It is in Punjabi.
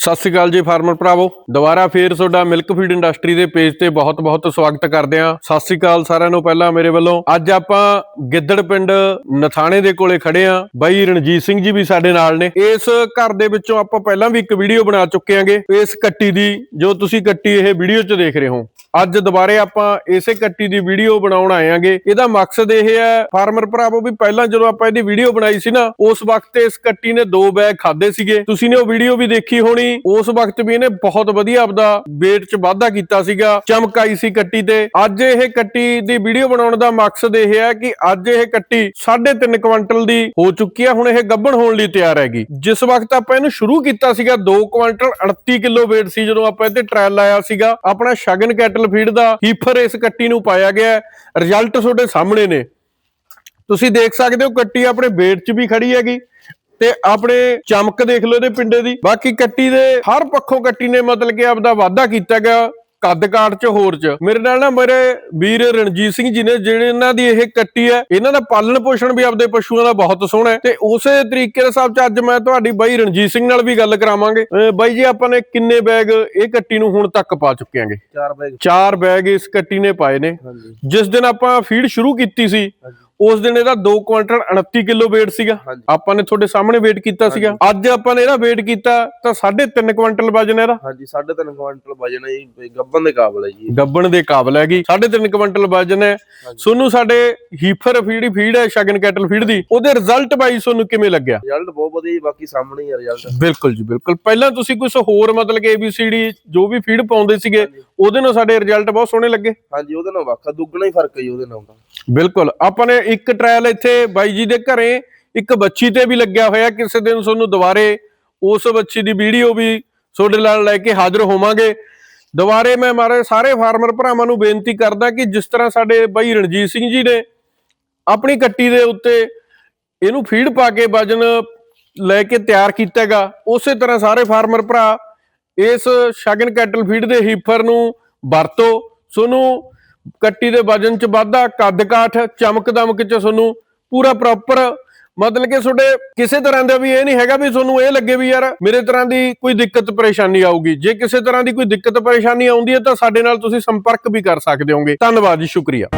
ਸਤਿ ਸ਼੍ਰੀ ਅਕਾਲ ਜੀ ਫਾਰਮਰ ਭਰਾਵੋ। ਦੁਬਾਰਾ ਫੇਰ ਤੁਹਾਡਾ ਮਿਲਕ ਫੀਡ ਇੰਡਸਟਰੀ ਦੇ ਪੇਜ ਤੇ ਬਹੁਤ-ਬਹੁਤ ਸਵਾਗਤ ਕਰਦੇ ਹਾਂ। ਸਤਿ ਸ਼੍ਰੀ ਅਕਾਲ ਸਾਰਿਆਂ ਨੂੰ ਪਹਿਲਾਂ ਮੇਰੇ ਵੱਲੋਂ। ਅੱਜ ਆਪਾਂ ਗਿੱਦੜ ਪਿੰਡ ਨਥਾਣੇ ਦੇ ਕੋਲੇ ਖੜੇ ਹਾਂ। ਬਾਈ ਰਣਜੀਤ ਸਿੰਘ ਜੀ ਵੀ ਸਾਡੇ ਨਾਲ ਨੇ। ਇਸ ਘਰ ਦੇ ਵਿੱਚੋਂ ਆਪਾਂ ਪਹਿਲਾਂ ਵੀ ਇੱਕ ਵੀਡੀਓ ਬਣਾ ਚੁੱਕੇ ਆਂਗੇ ਇਸ ਕੱਟੀ ਦੀ, ਜੋ ਤੁਸੀਂ ਕੱਟੀ ਇਹ ਵੀਡੀਓ 'ਚ ਦੇਖ ਰਹੇ ਹੋ। ਅੱਜ ਦੁਬਾਰੇ ਆਪਾਂ ਇਸੇ ਕੱਟੀ ਦੀ ਵੀਡੀਓ ਬਣਾਉਣ ਆਏ ਆਂਗੇ। ਇਹਦਾ ਮਕਸਦ ਇਹ ਹੈ, ਫਾਰਮਰ ਭਰਾਵੋ, ਵੀ ਪਹਿਲਾਂ ਜਦੋਂ ਆਪਾਂ ਇਹਦੀ ਵੀਡੀਓ ਬਣਾਈ ਸੀ ਨਾ, ਉਸ ਵਕਤ ਇਸ ਕੱਟੀ ਨੇ ਦੋ ਬੈਗ ਖਾਦੇ ਸੀਗੇ। ਤੁਸੀਂ ਨੇ ਉਹ ਵੀਡੀਓ ਵੀ ਦੇਖੀ ਹੋਣੀ, ਉਸ ਵਕਤ ਵੀ ਇਹਨੇ ਬਹੁਤ ਵਧੀਆ ਆਪਦਾ weight 'ਚ ਵਾਧਾ ਕੀਤਾ ਸੀਗਾ ਚਮਕ ਆਈ ਸੀ ਕੱਟੀ ਤੇ। ਅੱਜ ਇਹ ਕੱਟੀ ਦੀ ਵੀਡੀਓ ਬਣਾਉਣ ਦਾ ਮਕਸਦ ਇਹ ਹੈ ਕਿ ਅੱਜ ਇਹ ਕੱਟੀ 3.5 ਕੁਇੰਟਲ ਦੀ ਹੋ ਚੁੱਕੀ ਹੈ ਹੁਣ ਇਹ ਗੱਬਣ ਹੋਣ ਲਈ ਤਿਆਰ ਹੈਗੀ। ਜਿਸ ਵਕਤ ਆਪਾਂ ਇਹਨੂੰ ਸ਼ੁਰੂ ਕੀਤਾ ਸੀਗਾ 2 ਕੁਇੰਟਲ 38 ਕਿਲੋ weight ਸੀ ਜਦੋਂ ਆਪਾਂ ਇਹਦੇ ਟ੍ਰਾਇਲ ਲਾਇਆ ਸੀਗਾ। ਆਪਣਾ ਸ਼ਗਨ ਕੈਟਲ ਫੀਡ ਦਾ ਹੀਫਰ ਇਸ ਕੱਟੀ ਨੂੰ ਪਾਇਆ ਗਿਆ ਰਿਜ਼ਲਟ ਤੁਹਾਡੇ ਸਾਹਮਣੇ ਨੇ। ਤੁਸੀਂ ਦੇਖ ਸਕਦੇ ਹੋ ਕੱਟੀ ਆਪਣੇ ਵੇਟ 'ਚ ਵੀ ਖੜੀ ਹੈਗੀ ਤੇ ਆਪਣੇ ਚਮਕ ਦੇਖ ਲਓ ਇਹਦੇ ਪਿੰਡੇ ਦੀ। ਬਾਕੀ ਕੱਟੀ ਦੇ ਹਰ ਪੱਖੋਂ ਕੱਟੀ ਨੇ ਮਤਲਬ ਕਿ ਆਪਦਾ ਵਾਅਦਾ ਕੀਤਾ ਗਿਆ। ਕੱਦ ਕਾਠ ਚ ਹੋਰ ਚ। ਮੇਰੇ ਨਾਲ ਨਾ ਮੇਰੇ ਵੀਰ ਰਣਜੀਤ ਸਿੰਘ ਜੀ ਨੇ ਜਿਹੜੇ ਇਹਨਾਂ ਦੀ ਇਹ ਕੱਟੀ ਹੈ ਇਹਨਾਂ ਦਾ ਪਾਲਣ ਪੋਸ਼ਣ ਵੀ ਆਪਦੇ ਪਸ਼ੂਆਂ ਦਾ ਬਹੁਤ ਸੋਹਣਾ ਹੈ। ਤੇ ਉਸੇ ਤਰੀਕੇ ਦੇ ਹਿਸਾਬ ਚ ਅੱਜ ਮੈਂ ਤੁਹਾਡੀ ਬਾਈ ਰਣਜੀਤ ਸਿੰਘ ਨਾਲ ਵੀ ਗੱਲ ਕਰਾਵਾਂਗੇ। ਬਾਈ ਜੀ ਆਪਾਂ ਨੇ ਕਿੰਨੇ ਬੈਗ ਇਹ ਕੱਟੀ ਨੂੰ ਹੁਣ ਤੱਕ ਪਾ ਚੁੱਕੇ ਆਂਗੇ ਚਾਰ ਬੈਗ। ਚਾਰ ਬੈਗ ਇਸ ਕੱਟੀ ਨੇ ਪਾਏ ਨੇ। ਜਿਸ ਦਿਨ ਆਪਾਂ ਫੀਡ ਸ਼ੁਰੂ ਕੀਤੀ ਸੀ ਉਸ ਦਿਨ ਇਹਦਾ 2 ਕੁਇੰਟਲ 29 ਕਿਲੋ weight ਸੀਗਾ। ਆਪਾਂ ਨੇ ਤੁਹਾਡੇ ਸਾਹਮਣੇ weight ਕੀਤਾ ਸੀਗਾ। ਅੱਜ ਆਪਾਂ ਨੇ ਇਹਦਾ weight ਕੀਤਾ ਤਾਂ 3.5 ਕੁਇੰਟਲ ਵਜਨ ਹੈ ਇਹਦਾ। ਹਾਂਜੀ 3.5 ਕੁਇੰਟਲ ਵਜਨ ਹੈ ਜੀ ਗੱਬਨ ਦੇ ਕਾਬਲ ਹੈ ਜੀ। ਗੱਬਣ ਦੇ ਕਾਬਲ ਹੈਗੀ 3.5 ਕੁਇੰਟਲ ਵਜਨ ਹੈ। ਸੋਨੂੰ ਸਾਡੇ ਹੀਫਰ ਫੀਡ ਫੀਡ ਹੈ ਸ਼ਗਨ ਕੈਟਲ ਫੀਡ ਦੀ। ਉਹਦੇ ਰਿਜ਼ਲਟ ਬਾਈ ਤੁਹਾਨੂੰ ਕਿਵੇਂ ਲੱਗਿਆ? ਰਿਜ਼ਲਟ ਬਹੁਤ ਵਧੀਆ ਜੀ ਬਾਕੀ ਸਾਹਮਣੇ ਹੀ ਰਿਜ਼ਲਟ ਬਿਲਕੁਲ ਜੀ ਬਿਲਕੁਲ। ਪਹਿਲਾਂ ਤੁਸੀਂ ਕੁਝ ਹੋਰ ਮਤਲਬ ਕਿ ABCD ਜੋ ਵੀ ਫੀਡ ਪਾਉਂਦੇ ਸੀਗੇ ਉਹਦੇ ਨਾਲ ਸਾਡੇ ਰਿਜ਼ਲਟ ਬਹੁਤ ਸੋਹਣੇ ਲੱਗੇ। ਹਾਂਜੀ ਉਹਦੇ ਨਾਲ ਵੱਖਾ ਦੁੱਗਣਾ ਹੀ ਫ਼ਰਕ ਹੈ ਜੀ ਉਹਦੇ ਨਾਲ ਬਿਲਕੁਲ। ਆਪਾਂ ਨੇ ਇੱਕ ਟ੍ਰਾਇਲ ਇੱਥੇ ਬਾਈ ਜੀ ਦੇ ਘਰੇ, ਇੱਕ ਬੱਚੀ ਤੇ ਵੀ ਲੱਗਿਆ ਹੋਇਆ, ਕਿਸੇ ਦਿਨ ਤੁਹਾਨੂੰ ਦੁਬਾਰੇ ਉਸ ਬੱਚੀ ਦੀ ਵੀਡੀਓ ਵੀ ਤੁਹਾਡੇ ਨਾਲ ਲੈ ਕੇ ਹਾਜ਼ਰ ਹੋਵਾਂਗੇ। ਦੁਬਾਰੇ ਮੈਂ ਮਾਰੇ ਸਾਰੇ ਫਾਰਮਰ ਭਰਾਵਾਂ ਨੂੰ ਬੇਨਤੀ ਕਰਦਾ ਕਿ ਜਿਸ ਤਰ੍ਹਾਂ ਸਾਡੇ ਬਾਈ ਰਣਜੀਤ ਸਿੰਘ ਜੀ ਨੇ ਆਪਣੀ ਕੱਟੀ ਦੇ ਉੱਤੇ ਇਹਨੂੰ ਫੀਡ ਪਾ ਕੇ ਵਜਨ ਲੈ ਕੇ ਤਿਆਰ ਕੀਤਾਗਾ, ਉਸੇ ਤਰ੍ਹਾਂ ਸਾਰੇ ਫਾਰਮਰ ਭਰਾ ਇਸ ਸ਼ਗਨ ਕੈਟਲ ਫੀਡ ਦੇ ਹੀਫਰ ਨੂੰ ਵਰਤੋ ਸੋਨੂੰ ਕੱਟੀ ਦੇ ਵਜਨ ਚ ਵਾਧਾ, ਕੱਦ ਕਾਠ, ਚਮਕ ਦਮਕ ਚ ਤੁਹਾਨੂੰ ਪੂਰਾ ਪ੍ਰੋਪਰ ਮਤਲਬ ਕਿ ਤੁਹਾਡੇ ਕਿਸੇ ਤਰ੍ਹਾਂ ਦਾ ਵੀ ਇਹ ਨਹੀਂ ਹੈਗਾ ਵੀ ਤੁਹਾਨੂੰ ਇਹ ਲੱਗੇ ਵੀ ਯਾਰ ਮੇਰੇ ਤਰ੍ਹਾਂ ਦੀ ਕੋਈ ਦਿੱਕਤ ਪਰੇਸ਼ਾਨੀ ਆਊਗੀ। ਜੇ ਕਿਸੇ ਤਰ੍ਹਾਂ ਦੀ ਕੋਈ ਦਿੱਕਤ ਪਰੇਸ਼ਾਨੀ ਆਉਂਦੀ ਹੈ ਤਾਂ ਸਾਡੇ ਨਾਲ ਤੁਸੀਂ ਸੰਪਰਕ ਵੀ ਕਰ ਸਕਦੇ ਹੋਗੇ। ਧੰਨਵਾਦ ਜੀ, ਸ਼ੁਕਰੀਆ।